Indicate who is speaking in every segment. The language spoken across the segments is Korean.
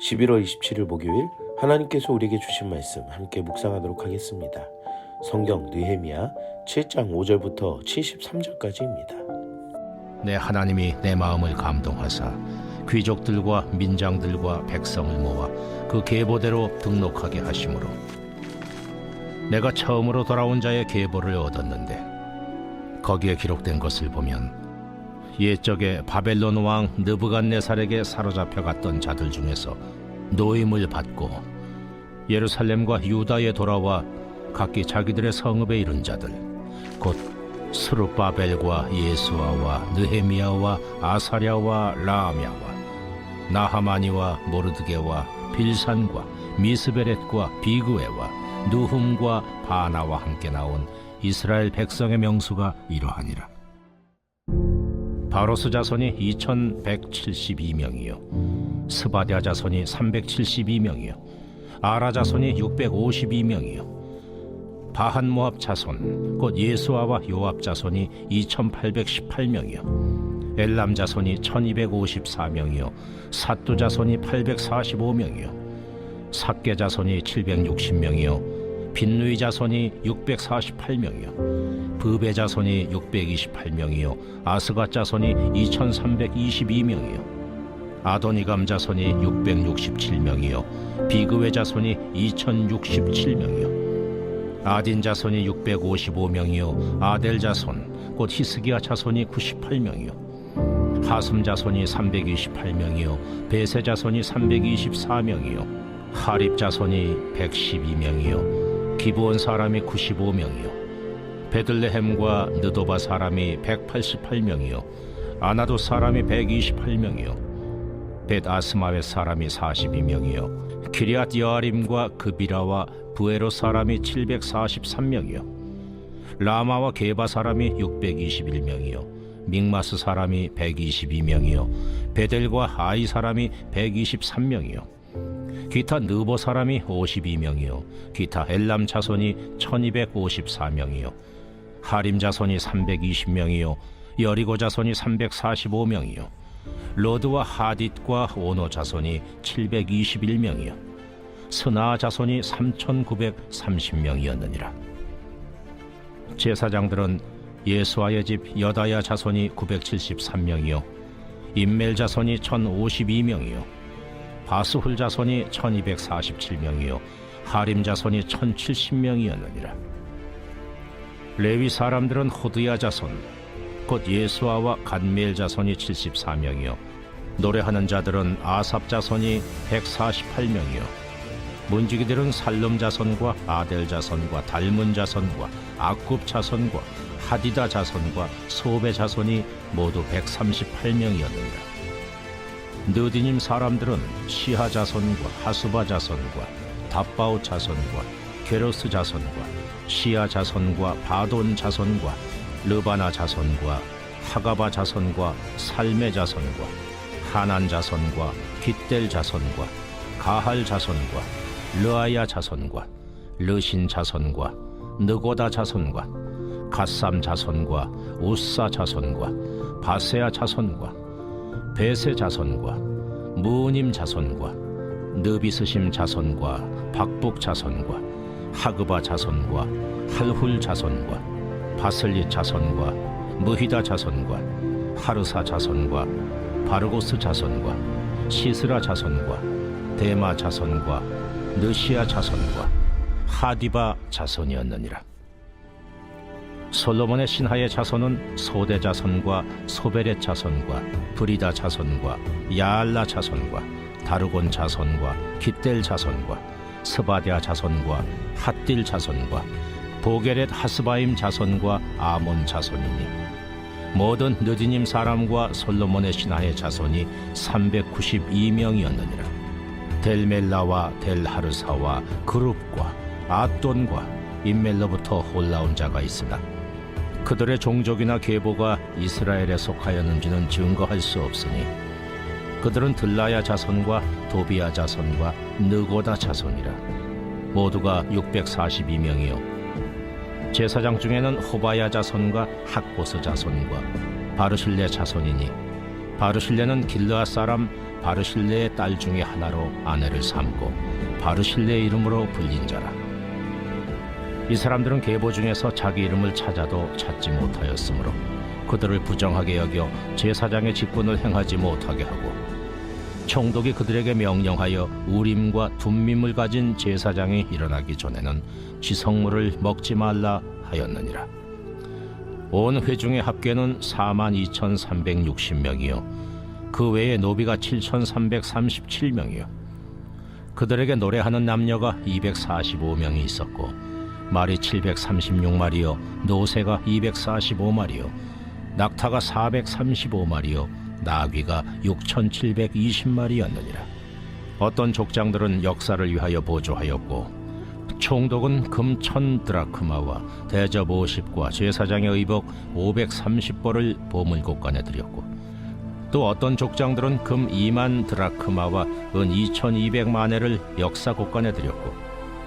Speaker 1: 11월 27일 목요일 하나님께서 우리에게 주신 말씀 함께 묵상하도록 하겠습니다. 성경 느헤미야 7장 5절부터 73절까지입니다.
Speaker 2: 내 하나님이 내 마음을 감동하사 귀족들과 민장들과 백성을 모아 그 계보대로 등록하게 하심으로 내가 처음으로 돌아온 자의 계보를 얻었는데 거기에 기록된 것을 보면 옛적에 바벨론 왕 느부갓네살에게 사로잡혀 갔던 자들 중에서 노임을 받고 예루살렘과 유다에 돌아와 각기 자기들의 성읍에 이른 자들 곧 스룹바벨과 예수아와 느헤미야와 아사랴와 라아냐와 나하마니와 모르드게와 빌산과 미스베렛과 비그웨와 누훔과 바나와 함께 나온 이스라엘 백성의 명수가 이러하니라. 바로스 자손이 2172명이요. 스바디아 자손이 372명이요. 아라 자손이 652명이요. 바한 모압 자손 곧 예수아와 요압 자손이 2818명이요. 엘람 자손이 1254명이요. 사뚜 자손이 845명이요. 삭게 자손이 760명이요 빈누이 자손이 648명이요. 부베 자손이 628명이요. 아스가 자손이 2322명이요. 아도니감 자손이 667명이요. 비그웨 자손이 2067명이요. 아딘 자손이 655명이요. 아델 자손 곧 히스기야 자손이 98명이요. 하숨 자손이 328명이요. 베세 자손이 324명이요. 하립 자손이 112명이요 기브온 사람이 95명이요. 베들레헴과 느도바 사람이 188명이요. 아나도 사람이 128명이요. 벳 아스마웨 사람이 42명이요. 기리앗 여아림과 그비라와 부에로 사람이 743명이요. 라마와 게바 사람이 621명이요. 믹마스 사람이 122명이요. 베델과 아이 사람이 123명이요 기타 느보 사람이 52명이요. 기타 엘람 자손이 1254명이요. 하림 자손이 320명이요. 여리고 자손이 345명이요. 로드와 하딧과 오노 자손이 721명이요. 스나 자손이 3,930명이었느니라. 제사장들은 예수아의 집 여다야 자손이 973명이요. 임멜 자손이 1,052명이요 바스훌 자손이 1247명이요 하림 자손이 1070명이었느니라. 레위 사람들은 호드야 자손 곧 예수아와 간멜 자손이 74명이요 노래하는 자들은 아삽 자손이 148명이요 문지기들은 살름 자손과 아델 자손과 달문 자손과 아굽 자손과 하디다 자손과 소베 자손이 모두 138명이었느니라 느디님 사람들은 시하 자손과 하수바 자손과 답바우 자손과 게로스 자손과 시야 자손과 바돈 자손과 르바나 자손과 하가바 자손과 살메 자손과 하난 자손과 깃델 자손과 가할 자손과 르아야 자손과 르신 자손과 느고다 자손과 갓삼 자손과 우사 자손과 바세아 자손과 베세 자손과 무님 자손과 느비스심 자손과 박북 자손과 하그바 자손과 할훌 자손과 바슬리 자손과 무히다 자손과 하르사 자손과 바르고스 자손과 시스라 자손과 데마 자손과 느시아 자손과 하디바 자손이었느니라 솔로몬의 신하의 자손은 소대 자손과 소베렛 자손과 브리다 자손과 야알라 자손과 다르곤 자손과 깃델 자손과 스바디아 자손과 핫딜 자손과 보게렛 하스바임 자손과 아몬 자손이니 모든 느디님 사람과 솔로몬의 신하의 자손이 392명이었느니라. 델멜라와 델하르사와 그룹과 아돈과 인멜로부터 올라온 자가 있으나 그들의 종족이나 계보가 이스라엘에 속하였는지는 증거할 수 없으니 그들은 들라야 자손과 도비야 자손과 느고다 자손이라 모두가 642명이요 제사장 중에는 호바야 자손과 학보스 자손과 바르실레 자손이니 바르실레는 길르아 사람 바르실레의 딸 중에 하나로 아내를 삼고 바르실레의 이름으로 불린 자라. 이 사람들은 계보 중에서 자기 이름을 찾아도 찾지 못하였으므로 그들을 부정하게 여겨 제사장의 직분을 행하지 못하게 하고 총독이 그들에게 명령하여 우림과 둠밈을 가진 제사장이 일어나기 전에는 지성물을 먹지 말라 하였느니라. 온 회중의 합계는 4만 2,360명이요 그 외에 노비가 7,337명이요 그들에게 노래하는 남녀가 245명이 있었고 말이 736마리요 노새가 245마리요 낙타가 435마리요 나귀가 6,720마리였느니라. 어떤 족장들은 역사를 위하여 보조하였고 총독은 금 천 드라크마와 대접 50과 제사장의 의복 530벌을 보물곳간에 드렸고 또 어떤 족장들은 금 2만 드라크마와 은 2200만회를 역사곳간에 드렸고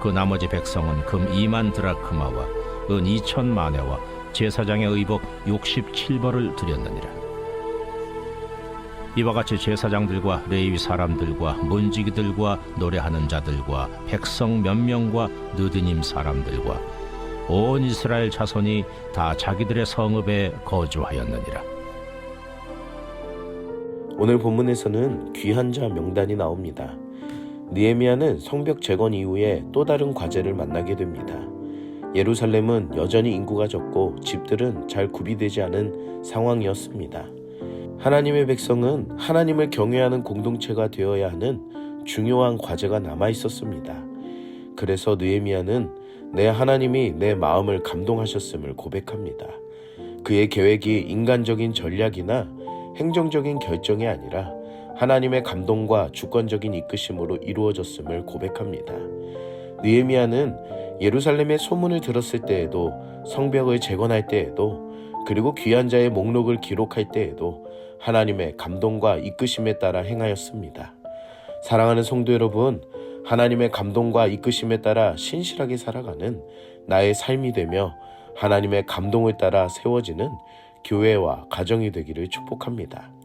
Speaker 2: 그 나머지 백성은 금 2만 드라크마와 은 2000만회와 제사장의 의복 67벌을 드렸느니라 이와 같이 제사장들과 레위 사람들과 문지기들과 노래하는 자들과 백성 몇 명과 느드님 사람들과 온 이스라엘 자손이 다 자기들의 성읍에 거주하였느니라.
Speaker 1: 오늘 본문에서는 귀한 자 명단이 나옵니다. 느헤미야는 성벽 재건 이후에 또 다른 과제를 만나게 됩니다. 예루살렘은 여전히 인구가 적고 집들은 잘 구비되지 않은 상황이었습니다. 하나님의 백성은 하나님을 경외하는 공동체가 되어야 하는 중요한 과제가 남아 있었습니다. 그래서 느헤미야는 내 하나님이 내 마음을 감동하셨음을 고백합니다. 그의 계획이 인간적인 전략이나 행정적인 결정이 아니라 하나님의 감동과 주권적인 이끄심으로 이루어졌음을 고백합니다. 느헤미야는 예루살렘의 소문을 들었을 때에도 성벽을 재건할 때에도 그리고 귀한 자의 목록을 기록할 때에도 하나님의 감동과 이끄심에 따라 행하였습니다. 사랑하는 성도 여러분, 하나님의 감동과 이끄심에 따라 신실하게 살아가는 나의 삶이 되며 하나님의 감동을 따라 세워지는 교회와 가정이 되기를 축복합니다.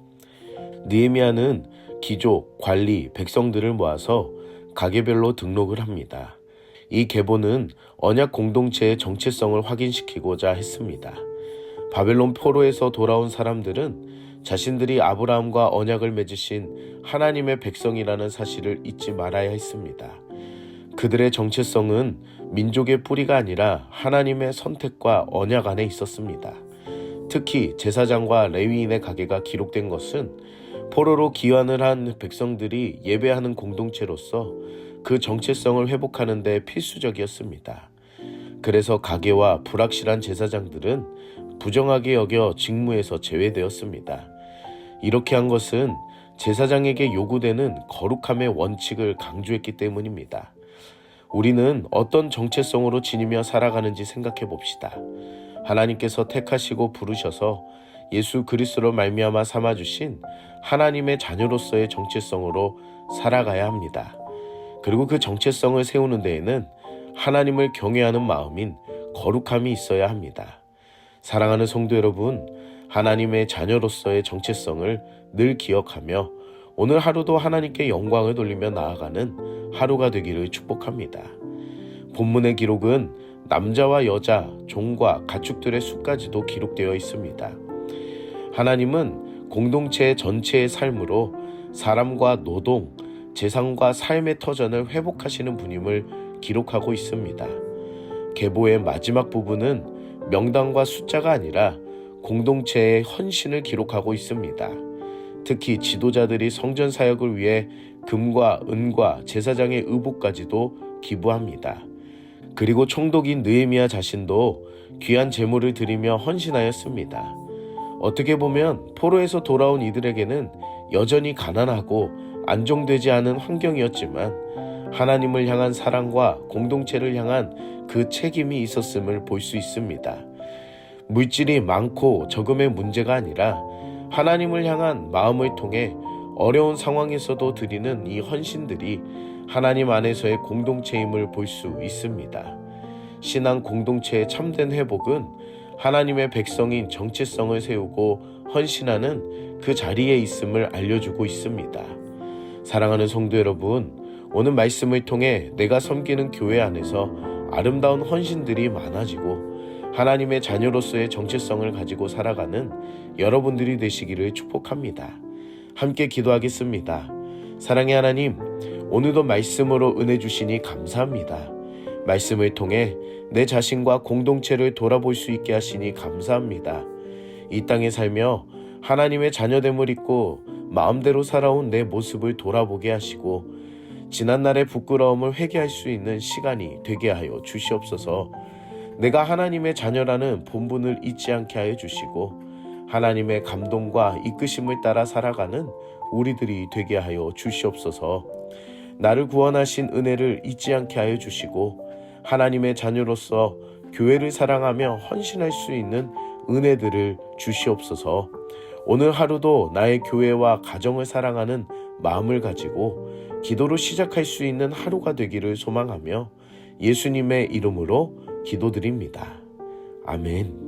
Speaker 1: 느헤미야는 기족, 관리, 백성들을 모아서 가게별로 등록을 합니다. 이 계보는 언약 공동체의 정체성을 확인시키고자 했습니다. 바벨론 포로에서 돌아온 사람들은 자신들이 아브라함과 언약을 맺으신 하나님의 백성이라는 사실을 잊지 말아야 했습니다. 그들의 정체성은 민족의 뿌리가 아니라 하나님의 선택과 언약 안에 있었습니다. 특히 제사장과 레위인의 가게가 기록된 것은 포로로 귀환을 한 백성들이 예배하는 공동체로서 그 정체성을 회복하는 데 필수적이었습니다. 그래서 가게와 불확실한 제사장들은 부정하게 여겨 직무에서 제외되었습니다. 이렇게 한 것은 제사장에게 요구되는 거룩함의 원칙을 강조했기 때문입니다. 우리는 어떤 정체성으로 지니며 살아가는지 생각해 봅시다. 하나님께서 택하시고 부르셔서 예수 그리스도로 말미암아 삼아 주신 하나님의 자녀로서의 정체성으로 살아가야 합니다. 그리고 그 정체성을 세우는 데에는 하나님을 경외하는 마음인 거룩함이 있어야 합니다. 사랑하는 성도 여러분, 하나님의 자녀로서의 정체성을 늘 기억하며 오늘 하루도 하나님께 영광을 돌리며 나아가는 하루가 되기를 축복합니다. 본문의 기록은 남자와 여자, 종과 가축들의 수까지도 기록되어 있습니다. 하나님은 공동체 전체의 삶으로 사람과 노동, 재산과 삶의 터전을 회복하시는 분임을 기록하고 있습니다. 계보의 마지막 부분은 명단과 숫자가 아니라 공동체의 헌신을 기록하고 있습니다. 특히 지도자들이 성전 사역을 위해 금과 은과 제사장의 의복까지도 기부합니다. 그리고 총독인 느헤미야 자신도 귀한 제물을 드리며 헌신하였습니다. 어떻게 보면 포로에서 돌아온 이들에게는 여전히 가난하고 안정되지 않은 환경이었지만 하나님을 향한 사랑과 공동체를 향한 그 책임이 있었음을 볼 수 있습니다. 물질이 많고 적음의 문제가 아니라 하나님을 향한 마음을 통해 어려운 상황에서도 드리는 이 헌신들이 하나님 안에서의 공동체임을 볼 수 있습니다. 신앙 공동체의 참된 회복은 하나님의 백성인 정체성을 세우고 헌신하는 그 자리에 있음을 알려주고 있습니다. 사랑하는 성도 여러분, 오늘 말씀을 통해 내가 섬기는 교회 안에서 아름다운 헌신들이 많아지고 하나님의 자녀로서의 정체성을 가지고 살아가는 여러분들이 되시기를 축복합니다. 함께 기도하겠습니다. 사랑의 하나님, 오늘도 말씀으로 은혜 주시니 감사합니다. 말씀을 통해 내 자신과 공동체를 돌아볼 수 있게 하시니 감사합니다. 이 땅에 살며 하나님의 자녀됨을 잊고 마음대로 살아온 내 모습을 돌아보게 하시고 지난날의 부끄러움을 회개할 수 있는 시간이 되게 하여 주시옵소서. 내가 하나님의 자녀라는 본분을 잊지 않게 하여 주시고 하나님의 감동과 이끄심을 따라 살아가는 우리들이 되게 하여 주시옵소서. 나를 구원하신 은혜를 잊지 않게 하여 주시고 하나님의 자녀로서 교회를 사랑하며 헌신할 수 있는 은혜들을 주시옵소서. 오늘 하루도 나의 교회와 가정을 사랑하는 마음을 가지고 기도로 시작할 수 있는 하루가 되기를 소망하며 예수님의 이름으로 기도드립니다. 아멘.